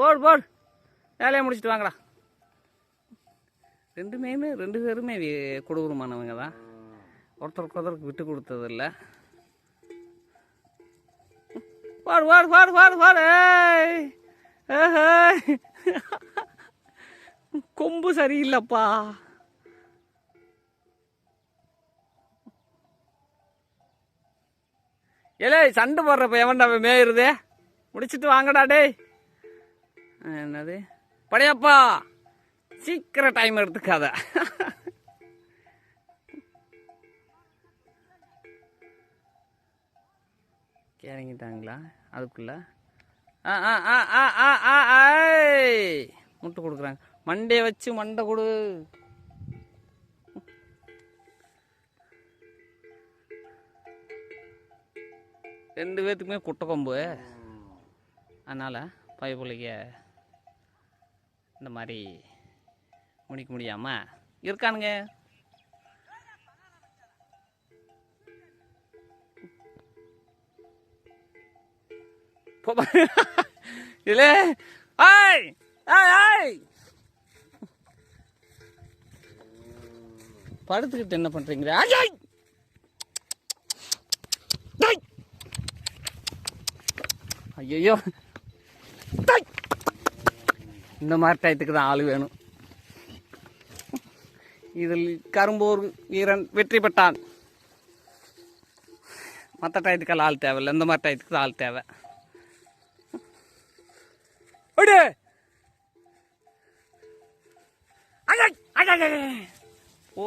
போடு போடு. வேலையை முடிச்சிட்டு வாங்கடா. ரெண்டுமே ரெண்டு பேருமே வி- கொடூரமானவங்க தான் ஒருத்தருக்கு ஒருத்தருக்கு விட்டு கொடுத்ததில்ல. பாடு பாடு பாடு பாடு பாடு. ஏய். கொம்பு சரியில்லைப்பா. ஏலே சண்டை போடுறப்ப எவன்டா மேயிருதே முடிச்சுட்டு முடிச்சிட்டு வாங்கடா டேய். என்னது? படையப்பா! சீக்கிரம் டைம் எடுத்துக்காத. இறங்கிட்டாங்களா? அதுக்குள்ள? ஆ ஆ ஆ ஆ ஆ ஆ ஆய். முட்டை கொடுக்குறாங்க. மண்டையை வச்சு மண்டை கொடு. ரெண்டு பேர்த்துக்குமே குட்டை கொம்பு அதனால் பயப்புள்ளைங்க இந்த மாதிரி முடிக்க முடியாமா இருக்கானுங்க. இல்ல. ஆய் ஆய் ஆய். படுத்துக்கிட்டு என்ன பண்றீங்க? ஆய் ஐயோ டேய். இந்த மாதிரி டயத்துக்கு தான் ஆள் வேணும். இதில் கரும்பூர் வீரன் வெற்றி பெற்றான். மற்ற டயத்துக்கெல்லாம் ஆள் தேவையில்லை. இந்த மாதிரி டயத்துக்கு தான் ஆள் தேவை. ஓ.